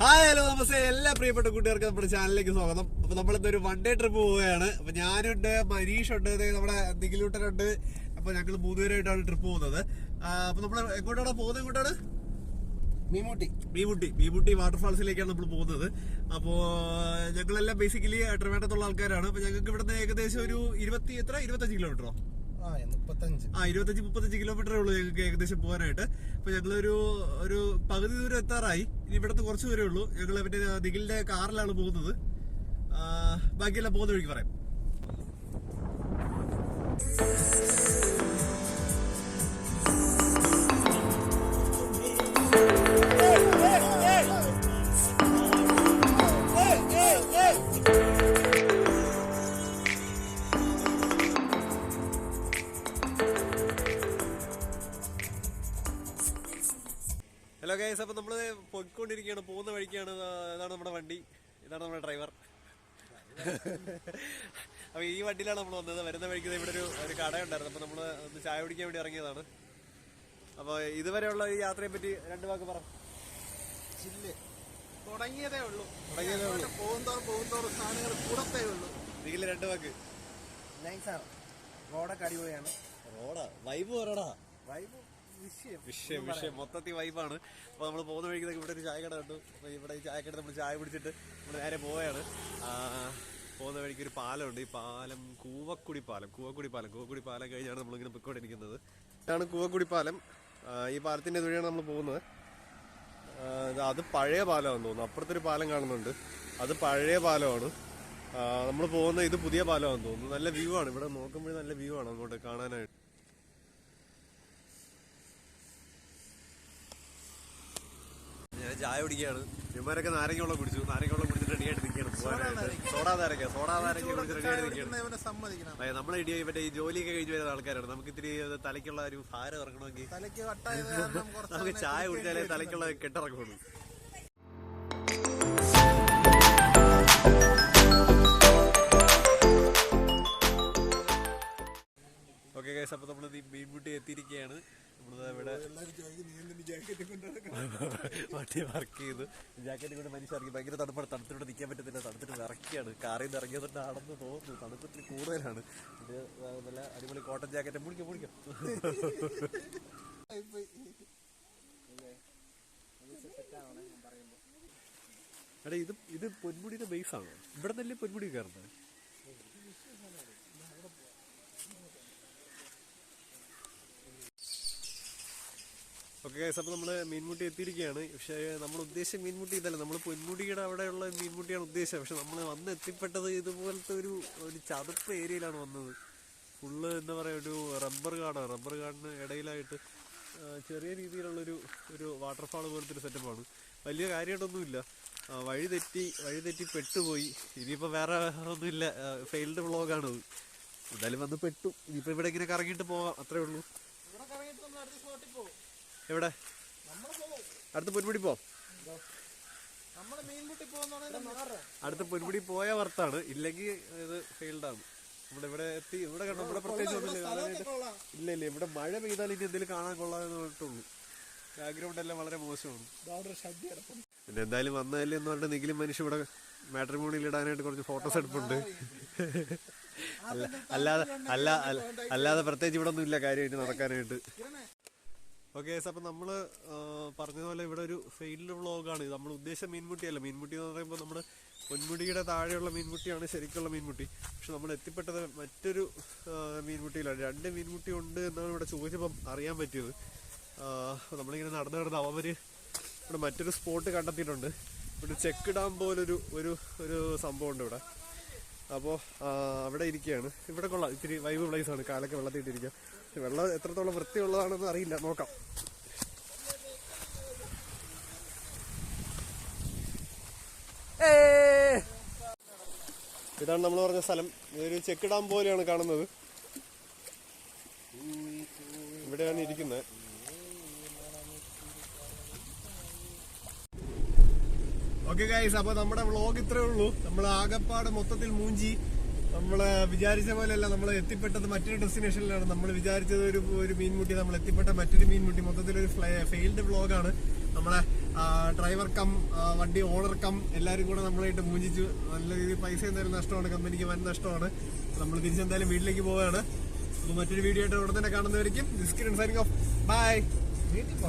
Hi hello നമസ്തേ. എല്ലാ പ്രിയപ്പെട്ട കൂട്ടുകാർക്കും നമ്മുടെ ചാനലിലേക്ക് സ്വാഗതം. അപ്പൊ നമ്മളിന്ന് ഒരു വൺ ഡേ ട്രിപ്പ് പോവുകയാണ്. അപ്പൊ ഞാനുണ്ട് മനീഷ് ഉണ്ട് നമ്മുടെ നിഖിലൂട്ടനുണ്ട്. അപ്പൊ ഞങ്ങൾ മൂന്നുപേരായിട്ടാണ് ട്രിപ്പ് പോകുന്നത്. അപ്പൊ നമ്മൾ എങ്ങോട്ടാണ് പോകുന്നത് എങ്ങോട്ടാണ്? മീമുട്ടി. മീമുട്ടി. മീമുട്ടി വാട്ടർഫാൾസിലേക്കാണ് നമ്മൾ പോകുന്നത്. അപ്പോ ഞങ്ങളെല്ലാം ബേസിക്കലി ട്രിവാൻഡത്തുള്ള ആൾക്കാരാണ്. അപ്പൊ ഞങ്ങൾക്ക് ഇവിടുന്ന് ഏകദേശം ഒരു ഇരുപത്തി എത്ര ഇരുപത്തഞ്ച് കിലോമീറ്ററോ ആ ഇരുപത്തഞ്ച് മുപ്പത്തഞ്ച് കിലോമീറ്ററേ ഉള്ളൂ ഞങ്ങൾക്ക് ഏകദേശം പോകാനായിട്ട്. അപ്പൊ ഞങ്ങളൊരു ഒരു പകുതി ദൂരം എത്താറായി. ഇനി ഇവിടുത്തെ കുറച്ച് ദൂരേ ഉള്ളൂ. ഞങ്ങൾ പിന്നെ നിഖിലിന്റെ കാറിലാണ് പോകുന്നത്. ബാക്കിയെല്ലാം പോകുന്ന വഴിക്ക് പറയാം. ഗൈസ് അപ്പൊ നമ്മൾ പോയിക്കൊണ്ടിരിക്കുകയാണ് പോകുന്ന വഴിക്കാണ് ഇതാണ് നമ്മുടെ വണ്ടി. ഇതാണ് നമ്മുടെ ഡ്രൈവർ അപ്പൊ ഈ വണ്ടിയിലാണ് നമ്മൾ വന്നത്. വരുന്ന വഴിക്ക് ഇവിടെ ഒരു ഒരു കടയുണ്ടായിരുന്നു. അപ്പൊ നമ്മൾ ഒന്ന് ചായ കുടിക്കാൻ വേണ്ടി ഇറങ്ങിയതാണ്. അപ്പൊ ഇതുവരെയുള്ള ഈ യാത്രയെ പറ്റി രണ്ട് വാക്ക് പറ. ചില്ല്. തുടങ്ങിയതേ ഉള്ളൂ. തുടങ്ങിയതേ ഉള്ളൂ. പോകുന്തോറും പോകുന്തോറും സാധനങ്ങൾ കൂടത്തേ ഉള്ളൂ. നിഖിൽ രണ്ട് വാക്ക്. നൈസാണ് റോഡൊക്കെ അടിപൊളിയാണ്. റോഡാ? വൈബ് പറയടാ വൈബ് വിഷയം വിഷയം മൊത്തത്തിൽ വൈബാണ് അപ്പൊ നമ്മൾ പോകുന്ന വഴിക്ക് ഇവിടെ ഒരു ചായക്കട കട കണ്ടു. അപ്പൊ ഇവിടെ ഈ ചായ കട നമ്മൾ ചായ പിടിച്ചിട്ട് നമ്മൾ നേരെ പോവുകയാണ് പോകുന്ന വഴിക്ക് ഒരു പാലമുണ്ട്. ഈ പാലം കൂവക്കുടി പാലം. കൂവക്കുടി പാലം. കൂവക്കുടി പാലം കഴിഞ്ഞാണ് നമ്മളിങ്ങനെ പൊയ്ക്കൊണ്ടിരിക്കുന്നത്. ഇതാണ് കൂവക്കുടി പാലം. ഈ പാലത്തിന്റെ ഇതുവഴിയാണ് നമ്മൾ പോകുന്നത്. അത് പഴയ പാലമാണെന്ന് തോന്നുന്നു. അപ്പുറത്തൊരു പാലം കാണുന്നുണ്ട്. അത് പഴയ പാലമാണ്. നമ്മൾ പോകുന്ന ഇത് പുതിയ പാലമാണെന്ന് തോന്നുന്നു. നല്ല വ്യൂ ആണ്. ഇവിടെ നോക്കുമ്പോഴേ നല്ല വ്യൂ ആണ് അങ്ങോട്ട് കാണാനായിട്ട്. ഞാൻ ചായ കുടിക്കുകയാണ്. ഇവന്മാരൊക്കെ നാരങ്ങ വെള്ളം കുടിച്ചു. നാരങ്ങ വെള്ളം കുടിച്ചിട്ട് റെഡിയായിട്ട് നിൽക്കുകയാണ് പോകാനായിട്ട്. സോഡാ നാരങ്ങ സോഡാ നാരങ്ങ കുടിച്ച് റെഡിയായിട്ട് സമ്മതിക്കണം. അതെ, നമ്മളെ ഇടിയായി മറ്റേ ഈ ജോലിയൊക്കെ കഴിഞ്ഞ് വരുന്ന ആൾക്കാരാണ്. നമുക്ക് ഇത്തിരി ഇത് തലയ്ക്കുള്ള ഒരു ഭാരം ഇറങ്ങണമെങ്കിൽ നമുക്ക് ചായ കുടിച്ചാലേ. തലയ്ക്കുള്ള കെട്ടിറങ്ങുള്ളൂ. ഓക്കെ ഗൈസ് അപ്പൊ നമ്മൾ മീൻമുട്ടി എത്തിയിരിക്കുകയാണ്. നമ്മളിവിടെ ഇവിടെ വണ്ടി വർക്ക് ചെയ്തു. ജാക്കറ്റ് കൊണ്ട് മനുഷ്യ ഇറങ്ങി ഭയങ്കര തണുപ്പാണ്. തണുത്തിട്ട് നിൽക്കാൻ പറ്റത്തില്ല. തണുത്തിട്ട് ഇറക്കിയാണ്. കാറിൽ നിന്ന് ഇറങ്ങിയതുകൊണ്ട് ആണെന്ന് തോന്നുന്നു. തണുപ്പത്തിൽ കൂടുതലാണ്. നല്ല അടിപൊളി കോട്ടൺ ജാക്കറ്റ് മുടിക്കാം മുടിക്കാം. എടാ ഇത് ഇത് പൊന്മുടിയുടെ ബേസ് ആണോ? ഇവിടെ നല്ല പൊന്മുടി കയറുന്നത്? ഓക്കെ ഗൈസ് അപ്പോൾ നമ്മൾ മീൻമുട്ടി എത്തിയിരിക്കുകയാണ് പക്ഷേ നമ്മൾ ഉദ്ദേശിച്ച മീൻമുട്ടി ഇതല്ല. നമ്മൾ പൊന്മുടിയുടെ അവിടെയുള്ള മീൻമുട്ടിയാണ് ഉദ്ദേശിച്ചത്. പക്ഷെ നമ്മൾ വന്ന് എത്തിപ്പെട്ടത് ഇതുപോലത്തെ ഒരു ഒരു ചതുപ്പ് ഏരിയയിലാണ് വന്നത്. ഫുള്ള് എന്താ പറയുക ഒരു റബ്ബർ കാടാണ് റബ്ബർ കാടിന് ഇടയിലായിട്ട് ചെറിയ രീതിയിലുള്ളൊരു ഒരു വാട്ടർഫാൾ പോലത്തെ ഒരു സെറ്റപ്പാണ്. വലിയ കാര്യമായിട്ടൊന്നുമില്ല. വഴി തെറ്റി വഴി തെറ്റി പെട്ടുപോയി. ഇനിയിപ്പോൾ വേറെ ഒന്നുമില്ല. ഫെയിൽഡ് വ്ളോഗാണത് എന്തായാലും വന്ന് പെട്ടു. ഇനിയിപ്പോൾ ഇവിടെ ഇങ്ങനെ കറങ്ങിയിട്ട് പോവാം. അത്രേ ഉള്ളൂ. എവിടെ? അടുത്ത പൊന്മുടി പോ. അടുത്ത പൊന്മുടി പോയ വർത്താണ്. ഇല്ലെങ്കിൽ ഇത് ഫെയിൽഡ് ആണ് നമ്മുടെ ഇവിടെ എത്തി. ഇവിടെ കണ്ടോ? ഇവിടെ പ്രത്യേകിച്ച് ഒന്നുമില്ല. ഇല്ല ഇല്ല. ഇവിടെ മഴ പെയ്താൽ ഇനി എന്തെങ്കിലും കാണാൻ കൊള്ളാമെന്ന് പറഞ്ഞിട്ടുള്ളൂ. ബാക്ക്ഗ്രൗണ്ട് എല്ലാം വളരെ മോശമാണ്. പിന്നെ എന്തായാലും വന്നതല്ലേ എന്ന് പറഞ്ഞിട്ട് നിഖിലും മനുഷ്യ ഇവിടെ മാട്രിമോണിയിൽ ഇടാനായിട്ട് കുറച്ച് ഫോട്ടോസ് എടുപ്പുണ്ട്. അല്ല അല്ലാതെ അല്ല അല്ല- അല്ലാതെ പ്രത്യേകിച്ച് ഇവിടെ ഒന്നും ഇല്ല. കാര്യമായിട്ട് നടക്കാനായിട്ട്. ഓക്കെ അപ്പം നമ്മൾ പറഞ്ഞതുപോലെ ഇവിടെ ഒരു ഫെയിൽഡ് വ്ളോഗാണ്. നമ്മൾ ഉദ്ദേശിച്ച മീൻമുട്ടിയല്ല. മീൻമുട്ടി എന്ന് പറയുമ്പോൾ നമ്മുടെ പൊന്മുടിയുടെ താഴെയുള്ള മീൻമുട്ടിയാണ് ശരിക്കുള്ള മീൻമുട്ടി. പക്ഷെ നമ്മൾ എത്തിപ്പെട്ടത് മറ്റൊരു മീൻമുട്ടിയിലാണ്. രണ്ട് മീൻമുട്ടി ഉണ്ട് എന്നാണ് ഇവിടെ ചോദിച്ചപ്പം അറിയാൻ പറ്റിയത്. നമ്മളിങ്ങനെ നടന്നു നടന്ന് അവർ ഇവിടെ മറ്റൊരു സ്പോട്ട് കണ്ടെത്തിയിട്ടുണ്ട്. ഇവിടെ ചെക്ക് ഇടാൻ പോലൊരു ഒരു ഒരു സംഭവം ഉണ്ട് ഇവിടെ. അപ്പോൾ അവിടെ ഇരിക്കുകയാണ് ഇവിടെ കൊള്ളാം. ഇത്തിരി വൈബ് പ്ലേസ് ആണ്. കാലൊക്കെ പക്ഷെ വെള്ളം എത്രത്തോളം വൃത്തിയുള്ളതാണെന്ന് അറിയില്ല. നോക്കാം. ഇതാണ് നമ്മൾ പറഞ്ഞ സ്ഥലം. ഇതൊരു ചെക്ക് ഡാം പോലെയാണ് കാണുന്നത്. ഇവിടെയാണ് ഇരിക്കുന്നത്. ഓക്കെ ഗൈസ് അപ്പൊ നമ്മുടെ വ്ളോഗ് ഇത്രേ ഉള്ളൂ. നമ്മൾ ആകപ്പാട് മൊത്തത്തിൽ മൂഞ്ചി നമ്മൾ വിചാരിച്ച പോലെയല്ല നമ്മൾ എത്തിപ്പെട്ടത് മറ്റൊരു ഡെസ്റ്റിനേഷനിലാണ് നമ്മൾ വിചാരിച്ചത് ഒരു ഒരു മീൻമുട്ടി നമ്മൾ എത്തിപ്പെട്ട മറ്റൊരു മീൻമുട്ടി മൊത്തത്തിൽ ഒരു ഫെയിൽഡ് വ്ളോഗാണ് നമ്മളെ ഡ്രൈവർ കം വണ്ടി ഓണർ കം എല്ലാവരും കൂടെ നമ്മളായിട്ട് മൂഞ്ചിച്ചു. നല്ല രീതിയിൽ പൈസ എന്തായാലും നഷ്ടമാണ്. കമ്പനിക്ക് വൻ നഷ്ടമാണ്. നമ്മൾ തിരിച്ചെന്തായാലും വീട്ടിലേക്ക് പോവുകയാണ്. അപ്പോൾ മറ്റൊരു വീഡിയോ ആയിട്ട് ഉടനെ തന്നെ കാണുന്നവരിക്കും. ബൈ ഓഫ് പോ